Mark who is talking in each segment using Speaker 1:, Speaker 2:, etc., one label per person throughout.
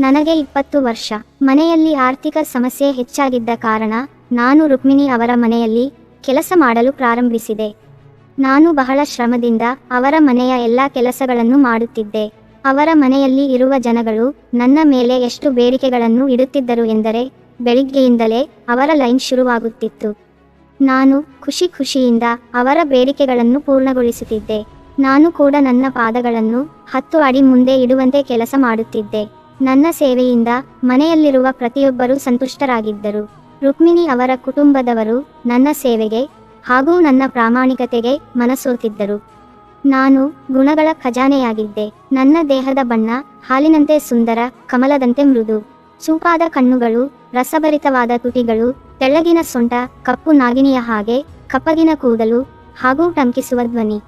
Speaker 1: ನನಗೆ ಇಪ್ಪತ್ತು ವರ್ಷ. ಮನೆಯಲ್ಲಿ ಆರ್ಥಿಕ ಸಮಸ್ಯೆ ಹೆಚ್ಚಾಗಿದ್ದ ಕಾರಣ ನಾನು ರುಕ್ಮಿಣಿ ಅವರ ಮನೆಯಲ್ಲಿ ಕೆಲಸ ಮಾಡಲು ಪ್ರಾರಂಭಿಸಿದೆ. ನಾನು ಬಹಳ ಶ್ರಮದಿಂದ ಅವರ ಮನೆಯ ಎಲ್ಲ ಕೆಲಸಗಳನ್ನು ಮಾಡುತ್ತಿದ್ದೆ. ಅವರ ಮನೆಯಲ್ಲಿ ಇರುವ ಜನಗಳು ನನ್ನ ಮೇಲೆ ಎಷ್ಟು ಬೇಡಿಕೆಗಳನ್ನು ಇಡುತ್ತಿದ್ದರು ಎಂದರೆ ಬೆಳಿಗ್ಗೆಯಿಂದಲೇ ಅವರ ಲೈನ್ ಶುರುವಾಗುತ್ತಿತ್ತು. ನಾನು ಖುಷಿ ಖುಷಿಯಿಂದ ಅವರ ಬೇಡಿಕೆಗಳನ್ನು ಪೂರ್ಣಗೊಳಿಸುತ್ತಿದ್ದೆ. ನಾನು ಕೂಡ ನನ್ನ ಪಾದಗಳನ್ನು ಹತ್ತು ಅಡಿ ಮುಂದೆ ಇಡುವಂತೆ ಕೆಲಸ ಮಾಡುತ್ತಿದ್ದೆ. ನನ್ನ ಸೇವೆಯಿಂದ ಮನೆಯಲ್ಲಿರುವ ಪ್ರತಿಯೊಬ್ಬರೂ ಸಂತುಷ್ಟರಾಗಿದ್ದರು. ರುಕ್ಮಿಣಿ ಅವರ ಕುಟುಂಬದವರು ನನ್ನ ಸೇವೆಗೆ ಹಾಗೂ ನನ್ನ ಪ್ರಾಮಾಣಿಕತೆಗೆ ಮನಸೋತಿದ್ದರು. ನಾನು ಗುಣಗಳ ಖಜಾನೆಯಾಗಿದ್ದೆ. ನನ್ನ ದೇಹದ ಬಣ್ಣ ಹಾಲಿನಂತೆ ಸುಂದರ, ಕಮಲದಂತೆ ಮೃದು. ಚೂಪಾದ ಕಣ್ಣುಗಳು, ರಸಭರಿತವಾದ ತುಟಿಗಳು ತೆಳ್ಳಗಿನ ಸೊಂಟ, ಕಪ್ಪು ನಾಗಿನಿಯ ಹಾಗೆ, ಕಪ್ಪಗಿನ ಕೂದಲು ಹಾಗೂ ಟಂಕಿಸುವ ಧ್ವನಿ.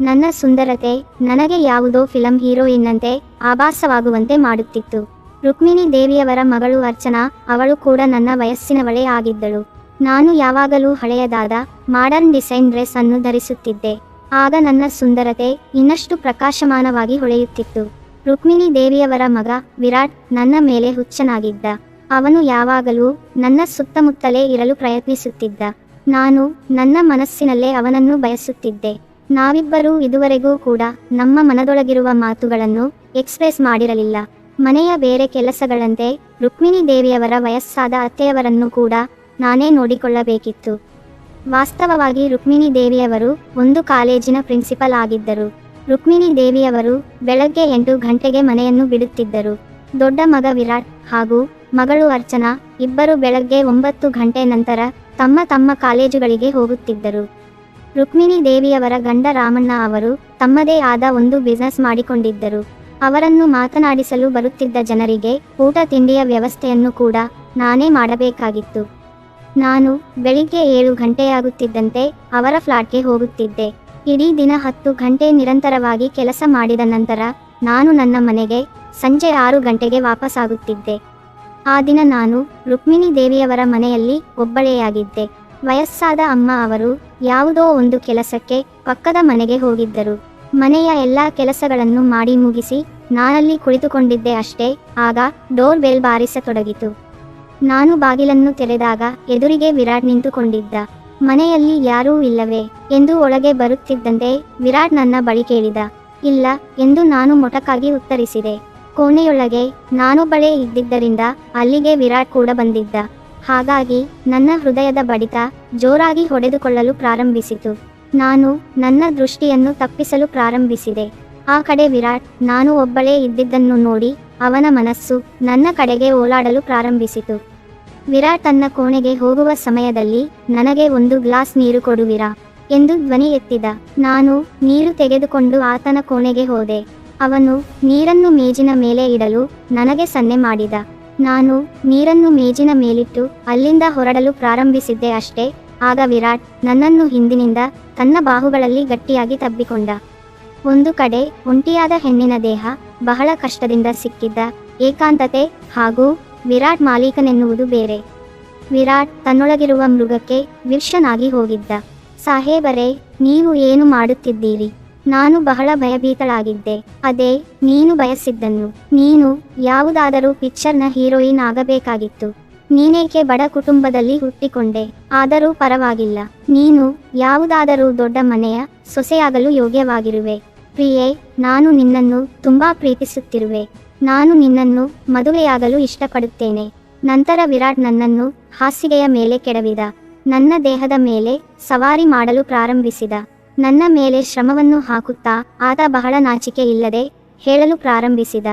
Speaker 1: ನನ್ನ ಸುಂದರತೆ ನನಗೆ ಯಾವುದೋ ಫಿಲಂ ಹೀರೋಯಿನ್ನಂತೆ ಆಭಾಸವಾಗುವಂತೆ ಮಾಡುತ್ತಿತ್ತು. ರುಕ್ಮಿಣಿ ದೇವಿಯವರ ಮಗಳು ಅರ್ಚನಾ, ಅವಳು ಕೂಡ ನನ್ನ ವಯಸ್ಸಿನವಳೇ ಆಗಿದ್ದಳು. ನಾನು ಯಾವಾಗಲೂ ಹಳೆಯದಾದ ಮಾಡರ್ನ್ ಡಿಸೈನ್ ಡ್ರೆಸ್ ಅನ್ನು ಧರಿಸುತ್ತಿದ್ದೆ. ಆಗ ನನ್ನ ಸುಂದರತೆ ಇನ್ನಷ್ಟು ಪ್ರಕಾಶಮಾನವಾಗಿ ಹೊಳೆಯುತ್ತಿತ್ತು. ರುಕ್ಮಿಣಿ ದೇವಿಯವರ ಮಗ ವಿರಾಟ್ ನನ್ನ ಮೇಲೆ ಹುಚ್ಚನಾಗಿದ್ದ. ಅವನು ಯಾವಾಗಲೂ ನನ್ನ ಸುತ್ತಮುತ್ತಲೇ ಇರಲು ಪ್ರಯತ್ನಿಸುತ್ತಿದ್ದ. ನಾನು ನನ್ನ ಮನಸ್ಸಿನಲ್ಲೇ ಅವನನ್ನು ಬಯಸುತ್ತಿದ್ದೆ. ನಾವಿಬ್ಬರೂ ಇದುವರೆಗೂ ಕೂಡ ನಮ್ಮ ಮನದೊಳಗಿರುವ ಮಾತುಗಳನ್ನು ಎಕ್ಸ್ಪ್ರೆಸ್ ಮಾಡಿರಲಿಲ್ಲ. ಮನೆಯ ಬೇರೆ ಕೆಲಸಗಳಂತೆ ರುಕ್ಮಿಣಿ ದೇವಿಯವರ ವಯಸ್ಸಾದ ಅತ್ತೆಯವರನ್ನು ಕೂಡ ನಾನೇ ನೋಡಿಕೊಳ್ಳಬೇಕಿತ್ತು. ವಾಸ್ತವವಾಗಿ ರುಕ್ಮಿಣಿ ದೇವಿಯವರು ಒಂದು ಕಾಲೇಜಿನ ಪ್ರಿನ್ಸಿಪಲ್ ಆಗಿದ್ದರು. ರುಕ್ಮಿಣಿ ದೇವಿಯವರು ಬೆಳಗ್ಗೆ ಎಂಟು ಗಂಟೆಗೆ ಮನೆಯನ್ನು ಬಿಡುತ್ತಿದ್ದರು. ದೊಡ್ಡ ಮಗ ವಿರಾಟ್ ಹಾಗೂ ಮಗಳು ಅರ್ಚನಾ ಇಬ್ಬರು ಬೆಳಗ್ಗೆ ಒಂಬತ್ತು ಗಂಟೆ ನಂತರ ತಮ್ಮ ತಮ್ಮ ಕಾಲೇಜುಗಳಿಗೆ ಹೋಗುತ್ತಿದ್ದರು. ರುಕ್ಮಿಣಿ ದೇವಿಯವರ ಗಂಡ ರಾಮಣ್ಣ ಅವರು ತಮ್ಮದೇ ಆದ ಒಂದು ಬಿಸಿನೆಸ್ ಮಾಡಿಕೊಂಡಿದ್ದರು. ಅವರನ್ನು ಮಾತನಾಡಿಸಲು ಬರುತ್ತಿದ್ದ ಜನರಿಗೆ ಊಟ ತಿಂಡಿಯ ವ್ಯವಸ್ಥೆಯನ್ನು ಕೂಡ ನಾನೇ ಮಾಡಬೇಕಾಗಿತ್ತು. ನಾನು ಬೆಳಿಗ್ಗೆ ಏಳು ಗಂಟೆಯಾಗುತ್ತಿದ್ದಂತೆ ಅವರ ಫ್ಲಾಟ್ಗೆ ಹೋಗುತ್ತಿದ್ದೆ. ಇಡೀ ದಿನ ಹತ್ತು ಗಂಟೆ ನಿರಂತರವಾಗಿ ಕೆಲಸ ಮಾಡಿದ ನಂತರ ನಾನು ನನ್ನ ಮನೆಗೆ ಸಂಜೆ ಆರು ಗಂಟೆಗೆ ವಾಪಸ್ಸಾಗುತ್ತಿದ್ದೆ ಆ ದಿನ ನಾನು ರುಕ್ಮಿಣಿ ದೇವಿಯವರ ಮನೆಯಲ್ಲಿ ಒಬ್ಬಳೆಯಾಗಿದ್ದೆ ವಯಸ್ಸಾದ ಅಮ್ಮ ಅವರು ಯಾವುದೋ ಒಂದು ಕೆಲಸಕ್ಕೆ ಪಕ್ಕದ ಮನೆಗೆ ಹೋಗಿದ್ದರು. ಮನೆಯ ಎಲ್ಲ ಕೆಲಸಗಳನ್ನು ಮಾಡಿ ಮುಗಿಸಿ ನಾನಲ್ಲಿ ಕುಳಿತುಕೊಂಡಿದ್ದೆ ಅಷ್ಟೇ, ಆಗ ಡೋರ್ ಬೆಲ್ ಬಾರಿಸತೊಡಗಿತು. ನಾನು ಬಾಗಿಲನ್ನು ತೆರೆದಾಗ ಎದುರಿಗೆ ವಿರಾಟ್ ನಿಂತುಕೊಂಡಿದ್ದ. ಮನೆಯಲ್ಲಿ ಯಾರೂ ಇಲ್ಲವೇ ಎಂದು ಒಳಗೆ ಬರುತ್ತಿದ್ದಂತೆ ವಿರಾಟ್ ನನ್ನ ಬಳಿ ಕೇಳಿದ. ಇಲ್ಲ ಎಂದು ನಾನು ಮೊಟಕಾಗಿ ಉತ್ತರಿಸಿದೆ. ಕೋಣೆಯೊಳಗೆ ನಾನೊಬ್ಬಳೇ ಇದ್ದಿದ್ದರಿಂದ ಅಲ್ಲಿಗೆ ವಿರಾಟ್ ಕೂಡ ಬಂದಿದ್ದ. ಹಾಗಾಗಿ ನನ್ನ ಹೃದಯದ ಬಡಿತ ಜೋರಾಗಿ ಹೊಡೆದುಕೊಳ್ಳಲು ಪ್ರಾರಂಭಿಸಿತು. ನಾನು ನನ್ನ ದೃಷ್ಟಿಯನ್ನು ತಪ್ಪಿಸಲು ಪ್ರಾರಂಭಿಸಿದೆ. ಆ ಕಡೆ ವಿರಾಟ್, ನಾನು ಒಬ್ಬಳೇ ಇದ್ದಿದ್ದನ್ನು ನೋಡಿ ಅವನ ಮನಸ್ಸು ನನ್ನ ಕಡೆಗೆ ಓಲಾಡಲು ಪ್ರಾರಂಭಿಸಿತು. ವಿರಾಟ್ ತನ್ನ ಕೋಣೆಗೆ ಹೋಗುವ ಸಮಯದಲ್ಲಿ, ನನಗೆ ಒಂದು ಗ್ಲಾಸ್ ನೀರು ಕೊಡುವಿರಾ? ಎಂದು ಧ್ವನಿ ಎತ್ತಿದ. ನಾನು ನೀರು ತೆಗೆದುಕೊಂಡು ಆತನ ಕೋಣೆಗೆ ಹೋದೆ. ಅವನು ನೀರನ್ನು ಮೇಜಿನ ಮೇಲೆ ಇಡಲು ನನಗೆ ಸನ್ನೆ ಮಾಡಿದ. ನಾನು ನೀರನ್ನು ಮೇಜಿನ ಮೇಲಿಟ್ಟು ಅಲ್ಲಿಂದ ಹೊರಡಲು ಪ್ರಾರಂಭಿಸಿದ್ದೆ ಅಷ್ಟೇ. ಆಗ ವಿರಾಟ್ ನನ್ನನ್ನು ಹಿಂದಿನಿಂದ ತನ್ನ ಬಾಹುಗಳಲ್ಲಿ ಗಟ್ಟಿಯಾಗಿ ತಬ್ಬಿಕೊಂಡ. ಒಂದು ಕಡೆ ಒಂಟಿಯಾದ ಹೆಣ್ಣಿನ ದೇಹ ಬಹಳ ಕಷ್ಟದಿಂದ ಸಿಕ್ಕಿದ್ದ ಏಕಾಂತತೆ ಹಾಗೂ ವಿರಾಟ್ ಮಾಲೀಕನೆನ್ನುವುದು ಬೇರೆ. ವಿರಾಟ್ ತನ್ನೊಳಗಿರುವ ಮೃಗಕ್ಕೆ ವಿರ್ಷನಾಗಿ ಹೋಗಿದ್ದ. ಸಾಹೇಬರೇ, ನೀವು ಏನು ಮಾಡುತ್ತಿದ್ದೀರಿ? ನಾನು ಬಹಳ ಭಯಭೀತಳಾಗಿದ್ದೆ. ಅದೇ, ನೀನು ಬಯಸಿದ್ದನ್ನು. ನೀನು ಯಾವುದಾದರೂ ಪಿಕ್ಚರ್ನ ಹೀರೋಯಿನ್ ಆಗಬೇಕಾಗಿತ್ತು. ನೀನೇಕೆ ಬಡ ಕುಟುಂಬದಲ್ಲಿ ಹುಟ್ಟಿಕೊಂಡೆ. ಆದರೂ ಪರವಾಗಿಲ್ಲ. ನೀನು ಯಾವುದಾದರೂ ದೊಡ್ಡ ಮನೆಯ ಸೊಸೆಯಾಗಲು ಯೋಗ್ಯವಾಗಿರುವೆ. ಪ್ರಿಯೆ, ನಾನು ನಿನ್ನನ್ನು ತುಂಬಾ ಪ್ರೀತಿಸುತ್ತಿರುವೆ. ನಾನು ನಿನ್ನನ್ನು ಮದುವೆಯಾಗಲು ಇಷ್ಟಪಡುತ್ತೇನೆ. ನಂತರ ವಿರಾಟ್ ನನ್ನನ್ನು ಹಾಸಿಗೆಯ ಮೇಲೆ ಕೆಡವಿದ. ನನ್ನ ದೇಹದ ಮೇಲೆ ಸವಾರಿ ಮಾಡಲು ಪ್ರಾರಂಭಿಸಿದ. ನನ್ನ ಮೇಲೆ ಶ್ರಮವನ್ನು ಹಾಕುತ್ತಾ ಆತ ಬಹಳ ನಾಚಿಕೆ ಇಲ್ಲದೆ ಹೇಳಲು ಪ್ರಾರಂಭಿಸಿದ.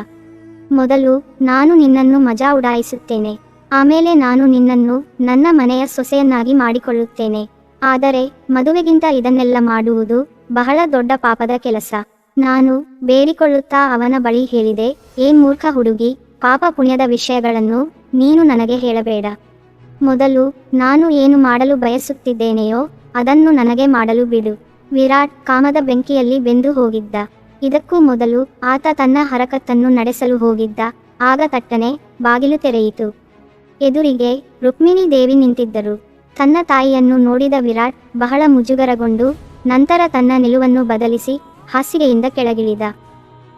Speaker 1: ಮೊದಲು ನಾನು ನಿನ್ನನ್ನು ಮಜಾ ಉಡಾಯಿಸುತ್ತೇನೆ. ಆಮೇಲೆ ನಾನು ನಿನ್ನನ್ನು ನನ್ನ ಮನೆಯ ಸೊಸೆಯನ್ನಾಗಿ ಮಾಡಿಕೊಳ್ಳುತ್ತೇನೆ. ಆದರೆ ಮದುವೆಗಿಂತ ಇದನ್ನೆಲ್ಲ ಮಾಡುವುದು ಬಹಳ ದೊಡ್ಡ ಪಾಪದ ಕೆಲಸ. ನಾನು ಬೇಡಿಕೊಳ್ಳುತ್ತಾ ಅವನ ಬಳಿ ಹೇಳಿದೆ, ಏ ಮೂರ್ಖ ಹುಡುಗಿ, ಪಾಪ ಪುಣ್ಯದ ವಿಷಯಗಳನ್ನು ನೀನು ನನಗೆ ಹೇಳಬೇಡ. ಮೊದಲು ನಾನು ಏನು ಮಾಡಲು ಬಯಸುತ್ತಿದ್ದೇನೆಯೋ ಅದನ್ನು ನನಗೆ ಮಾಡಲು ಬಿಡು. ವಿರಾಟ್ ಕಾಮದ ಬೆಂಕಿಯಲ್ಲಿ ಬೆಂದು ಹೋಗಿದ್ದ. ಇದಕ್ಕೂ ಮೊದಲು ಆತ ತನ್ನ ಹರಕತ್ತನ್ನು ನಡೆಸಲು ಹೋಗಿದ್ದ. ಆಗ ತಟ್ಟನೆ ಬಾಗಿಲು ತೆರೆಯಿತು. ಎದುರಿಗೆ ರುಕ್ಮಿಣಿ ದೇವಿ ನಿಂತಿದ್ದರು. ತನ್ನ ತಾಯಿಯನ್ನು ನೋಡಿದ ವಿರಾಟ್ ಬಹಳ ಮುಜುಗರಗೊಂಡು ನಂತರ ತನ್ನ ನಿಲುವನ್ನು ಬದಲಿಸಿ ಹಾಸಿಗೆಯಿಂದ ಕೆಳಗಿಳಿದ.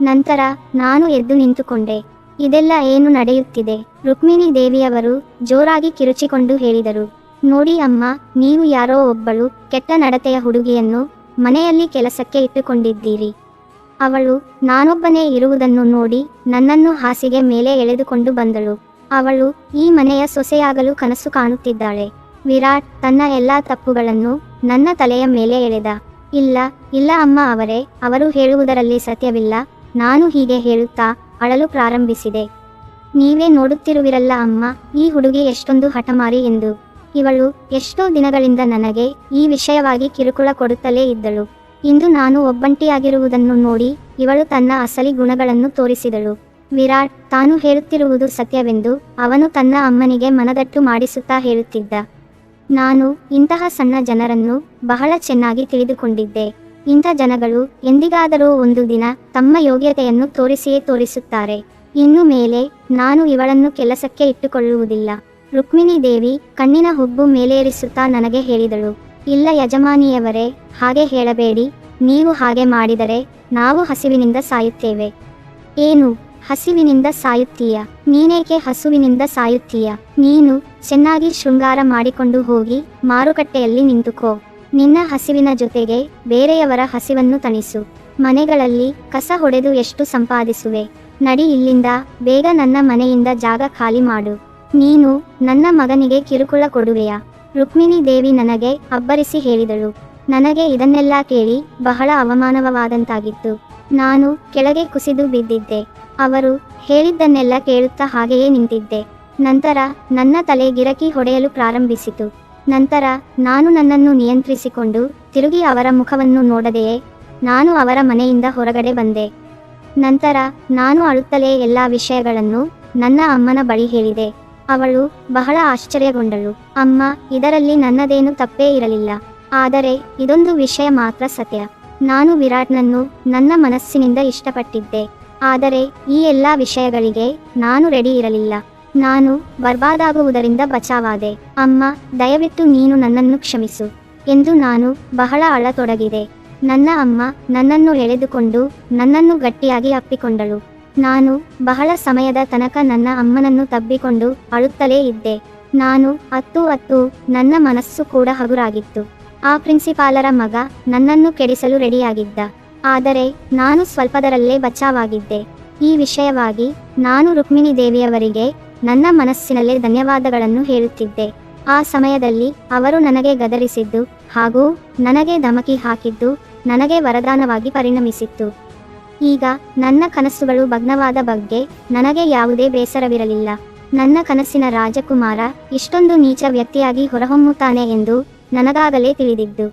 Speaker 1: ನಂತರ ನಾನು ಎದ್ದು ನಿಂತುಕೊಂಡೆ. ಇದೆಲ್ಲ ಏನು ನಡೆಯುತ್ತಿದೆ? ರುಕ್ಮಿಣಿ ದೇವಿಯವರು ಜೋರಾಗಿ ಕಿರುಚಿಕೊಂಡು ಹೇಳಿದರು. ನೋಡಿ ಅಮ್ಮ, ನೀವು ಯಾರೋ ಒಬ್ಬಳು ಕೆಟ್ಟ ನಡತೆಯ ಹುಡುಗಿಯನ್ನು ಮನೆಯಲ್ಲಿ ಕೆಲಸಕ್ಕೆ ಇಟ್ಟುಕೊಂಡಿದ್ದೀರಿ. ಅವಳು ನಾನೊಬ್ಬನೇ ಇರುವುದನ್ನು ನೋಡಿ ನನ್ನನ್ನು ಹಾಸಿಗೆ ಮೇಲೆ ಎಳೆದುಕೊಂಡು ಬಂದಳು. ಅವಳು ಈ ಮನೆಯ ಸೊಸೆಯಾಗಲು ಕನಸು ಕಾಣುತ್ತಿದ್ದಾಳೆ. ವಿರಾಟ್ ತನ್ನ ಎಲ್ಲಾ ತಪ್ಪುಗಳನ್ನು ನನ್ನ ತಲೆಯ ಮೇಲೆ ಎಳೆದ. ಇಲ್ಲ ಇಲ್ಲ ಅಮ್ಮ ಅವರೇ, ಅವರು ಹೇಳುವುದರಲ್ಲಿ ಸತ್ಯವಿಲ್ಲ. ನಾನು ಹೀಗೆ ಹೇಳುತ್ತಾ ಅಳಲು ಪ್ರಾರಂಭಿಸಿದೆ. ನೀವೇ ನೋಡುತ್ತಿರುವಿರಲ್ಲ ಅಮ್ಮ, ಈ ಹುಡುಗಿ ಎಷ್ಟೊಂದು ಹಠಮಾರಿ ಎಂದು. ಇವಳು ಎಷ್ಟೋ ದಿನಗಳಿಂದ ನನಗೆ ಈ ವಿಷಯವಾಗಿ ಕಿರುಕುಳ ಕೊಡುತ್ತಲೇ ಇದ್ದಳು. ಇಂದು ನಾನು ಒಬ್ಬಂಟಿಯಾಗಿರುವುದನ್ನು ನೋಡಿ ಇವಳು ತನ್ನ ಅಸಲಿ ಗುಣಗಳನ್ನು ತೋರಿಸಿದಳು. ವಿರಾಟ್, ತಾನು ಹೇಳುತ್ತಿರುವುದು ಸತ್ಯವೆಂದು ಅವನು ತನ್ನ ಅಮ್ಮನಿಗೆ ಮನದಟ್ಟು ಮಾಡಿಸುತ್ತಾ ಹೇಳುತ್ತಿದ್ದ. ನಾನು ಇಂತಹ ಸಣ್ಣ ಜನರನ್ನು ಬಹಳ ಚೆನ್ನಾಗಿ ತಿಳಿದುಕೊಂಡಿದ್ದೆ. ಇಂಥ ಜನಗಳು ಎಂದಿಗಾದರೂ ಒಂದು ದಿನ ತಮ್ಮ ಯೋಗ್ಯತೆಯನ್ನು ತೋರಿಸಿಯೇ ತೋರಿಸುತ್ತಾರೆ. ಇನ್ನು ಮೇಲೆ ನಾನು ಇವಳನ್ನು ಕೆಲಸಕ್ಕೆ ಇಟ್ಟುಕೊಳ್ಳುವುದಿಲ್ಲ. ರುಕ್ಮಿಣಿ ದೇವಿ ಕಣ್ಣಿನ ಹುಬ್ಬು ಮೇಲೇರಿಸುತ್ತಾ ನನಗೆ ಹೇಳಿದಳು. ಇಲ್ಲ ಯಜಮಾನಿಯವರೇ, ಹಾಗೆ ಹೇಳಬೇಡಿ. ನೀವು ಹಾಗೆ ಮಾಡಿದರೆ ನಾವು ಹಸಿವಿನಿಂದ ಸಾಯುತ್ತೇವೆ. ಏನು, ಹಸಿವಿನಿಂದ ಸಾಯುತ್ತೀಯ? ನೀನೇಕೆ ಹಸುವಿನಿಂದ ಸಾಯುತ್ತೀಯ? ನೀನು ಚೆನ್ನಾಗಿ ಶೃಂಗಾರ ಮಾಡಿಕೊಂಡು ಹೋಗಿ ಮಾರುಕಟ್ಟೆಯಲ್ಲಿ ನಿಂತುಕೋ. ನಿನ್ನ ಹಸಿವಿನ ಜೊತೆಗೆ ಬೇರೆಯವರ ಹಸಿವನ್ನು ತಣಿಸು. ಮನೆಗಳಲ್ಲಿ ಕಸ ಹೊಡೆದು ಎಷ್ಟು ಸಂಪಾದಿಸುವೆ. ನಡಿ ಇಲ್ಲಿಂದ, ಬೇಗ ನನ್ನ ಮನೆಯಿಂದ ಜಾಗ ಖಾಲಿ ಮಾಡು. ನೀನು ನನ್ನ ಮಗನಿಗೆ ಕಿರುಕುಳ ಕೊಡುವೆಯಾ? ರುಕ್ಮಿಣಿ ದೇವಿ ನನಗೆ ಅಬ್ಬರಿಸಿ ಹೇಳಿದಳು. ನನಗೆ ಇದನ್ನೆಲ್ಲ ಕೇಳಿ ಬಹಳ ಅವಮಾನವಾದಂತಾಗಿತ್ತು. ನಾನು ಕೆಳಗೆ ಕುಸಿದು ಬಿದ್ದಿದ್ದೆ. ಅವರು ಹೇಳಿದ್ದನ್ನೆಲ್ಲ ಕೇಳುತ್ತಾ ಹಾಗೆಯೇ ನಿಂತಿದ್ದೆ. ನಂತರ ನನ್ನ ತಲೆ ಗಿರಕಿ ಹೊಡೆಯಲು ಪ್ರಾರಂಭಿಸಿತು. ನಂತರ ನಾನು ನನ್ನನ್ನು ನಿಯಂತ್ರಿಸಿಕೊಂಡು ತಿರುಗಿ ಅವರ ಮುಖವನ್ನು ನೋಡದೆಯೇ, ನಾನು ಅವರ ಮನೆಯಿಂದ ಹೊರಗಡೆ ಬಂದೆ. ನಂತರ ನಾನು ಅಳುತ್ತಲೇ ಎಲ್ಲ ವಿಷಯಗಳನ್ನು ನನ್ನ ಅಮ್ಮನ ಬಳಿ ಹೇಳಿದೆ. ಅವಳು ಬಹಳ ಆಶ್ಚರ್ಯಗೊಂಡಳು. ಅಮ್ಮ, ಇದರಲ್ಲಿ ನನ್ನದೇನು ತಪ್ಪೇ ಇರಲಿಲ್ಲ. ಆದರೆ ಇದೊಂದು ವಿಷಯ ಮಾತ್ರ ಸತ್ಯ. ನಾನು ವಿರಾಟ್ನನ್ನು ನನ್ನ ಮನಸ್ಸಿನಿಂದ ಇಷ್ಟಪಟ್ಟಿದ್ದೆ. ಆದರೆ ಈ ಎಲ್ಲ ವಿಷಯಗಳಿಗೆ ನಾನು ರೆಡಿ ಇರಲಿಲ್ಲ. ನಾನು ಬರ್ಬಾದಾಗುವುದರಿಂದ ಬಚಾವಾದೆ. ಅಮ್ಮ, ದಯವಿಟ್ಟು ನೀನು ನನ್ನನ್ನು ಕ್ಷಮಿಸು ಎಂದು ನಾನು ಬಹಳ ಅಳತೊಡಗಿದೆ. ನನ್ನ ಅಮ್ಮ ನನ್ನನ್ನು ಎಳೆದುಕೊಂಡು ನನ್ನನ್ನು ಗಟ್ಟಿಯಾಗಿ ಅಪ್ಪಿಕೊಂಡಳು. ನಾನು ಬಹಳ ಸಮಯದ ತನಕ ನನ್ನ ಅಮ್ಮನನ್ನು ತಬ್ಬಿಕೊಂಡು ಅಳುತ್ತಲೇ ಇದ್ದೆ. ನಾನು ಅತ್ತು ಅತ್ತು ನನ್ನ ಮನಸ್ಸು ಕೂಡ ಹಗುರಾಗಿತ್ತು. ಆ ಪ್ರಿನ್ಸಿಪಾಲರ ಮಗ ನನ್ನನ್ನು ಕೆಡಿಸಲು ರೆಡಿಯಾಗಿದ್ದ. ಆದರೆ ನಾನು ಸ್ವಲ್ಪದರಲ್ಲೇ ಬಚಾವಾಗಿದ್ದೆ. ಈ ವಿಷಯವಾಗಿ ನಾನು ರುಕ್ಮಿಣಿ ದೇವಿಯವರಿಗೆ ನನ್ನ ಮನಸ್ಸಿನಲ್ಲೇ ಧನ್ಯವಾದಗಳನ್ನು ಹೇಳುತ್ತಿದ್ದೆ. ಆ ಸಮಯದಲ್ಲಿ ಅವರು ನನಗೆ ಗದರಿಸಿದ್ದು ಹಾಗೂ ನನಗೆ ಧಮಕಿ ಹಾಕಿದ್ದು ನನಗೆ ವರದಾನವಾಗಿ ಪರಿಣಮಿಸಿತ್ತು. ಈಗ ನನ್ನ ಕನಸುಗಳು ಭಗ್ನವಾದ ಬಗ್ಗೆ ನನಗೆ ಯಾವುದೇ ಬೇಸರವಿರಲಿಲ್ಲ. ನನ್ನ ಕನಸಿನ ರಾಜಕುಮಾರ ಇಷ್ಟೊಂದು ನೀಚ ವ್ಯಕ್ತಿಯಾಗಿ ಹೊರಹೊಮ್ಮುತ್ತಾನೆ ಎಂದು ನನಗಾಗಲೇ ತಿಳಿದಿದ್ದು.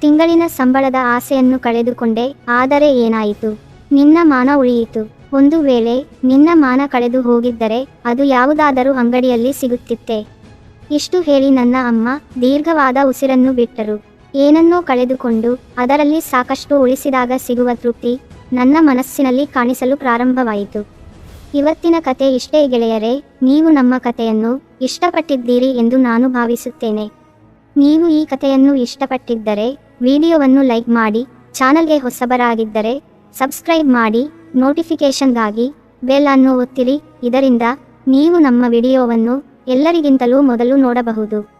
Speaker 1: ತಿಂಗಳಿನ ಸಂಬಳದ ಆಸೆಯನ್ನು ಕಳೆದುಕೊಂಡೆ, ಆದರೆ ಏನಾಯಿತು? ನಿನ್ನ ಮಾನ ಉಳಿಯಿತು. ಒಂದು ವೇಳೆ ನಿನ್ನ ಮಾನ ಕಳೆದು ಹೋಗಿದ್ದರೆ ಅದು ಯಾವುದಾದರೂ ಅಂಗಡಿಯಲ್ಲಿ ಸಿಗುತ್ತಿತ್ತೆ. ಇಷ್ಟು ಹೇಳಿ ನನ್ನ ಅಮ್ಮ ದೀರ್ಘವಾದ ಉಸಿರನ್ನು ಬಿಟ್ಟರು. ಏನನ್ನೋ ಕಳೆದುಕೊಂಡು ಅದರಲ್ಲಿ ಸಾಕಷ್ಟು ಉಳಿಸಿದಾಗ ಸಿಗುವ ತೃಪ್ತಿ ನನ್ನ ಮನಸ್ಸಿನಲ್ಲಿ ಕಾಣಿಸಲು ಪ್ರಾರಂಭವಾಯಿತು. ಇವತ್ತಿನ ಕತೆ ಇಷ್ಟೇ ಗೆಳೆಯರೇ, ನೀವು ನಮ್ಮ ಕಥೆಯನ್ನು ಇಷ್ಟಪಟ್ಟಿದ್ದೀರಿ ಎಂದು ನಾನು ಭಾವಿಸುತ್ತೇನೆ. ನೀವು ಈ ಕಥೆಯನ್ನು ಇಷ್ಟಪಟ್ಟಿದ್ದರೆ, ವಿಡಿಯೋವನ್ನು ಲೈಕ್ ಮಾಡಿ, ಚಾನಲ್ಗೆ ಹೊಸಬರಾಗಿದ್ದರೆ, ಸಬ್ಸ್ಕ್ರೈಬ್ ಮಾಡಿ, ನೋಟಿಫಿಕೇಷನ್ಗಾಗಿ ಬೆಲ್ ಅನ್ನು ಒತ್ತಿರಿ. ಇದರಿಂದ ನೀವು ನಮ್ಮ ವಿಡಿಯೋವನ್ನು ಎಲ್ಲರಿಗಿಂತಲೂ ಮೊದಲು ನೋಡಬಹುದು.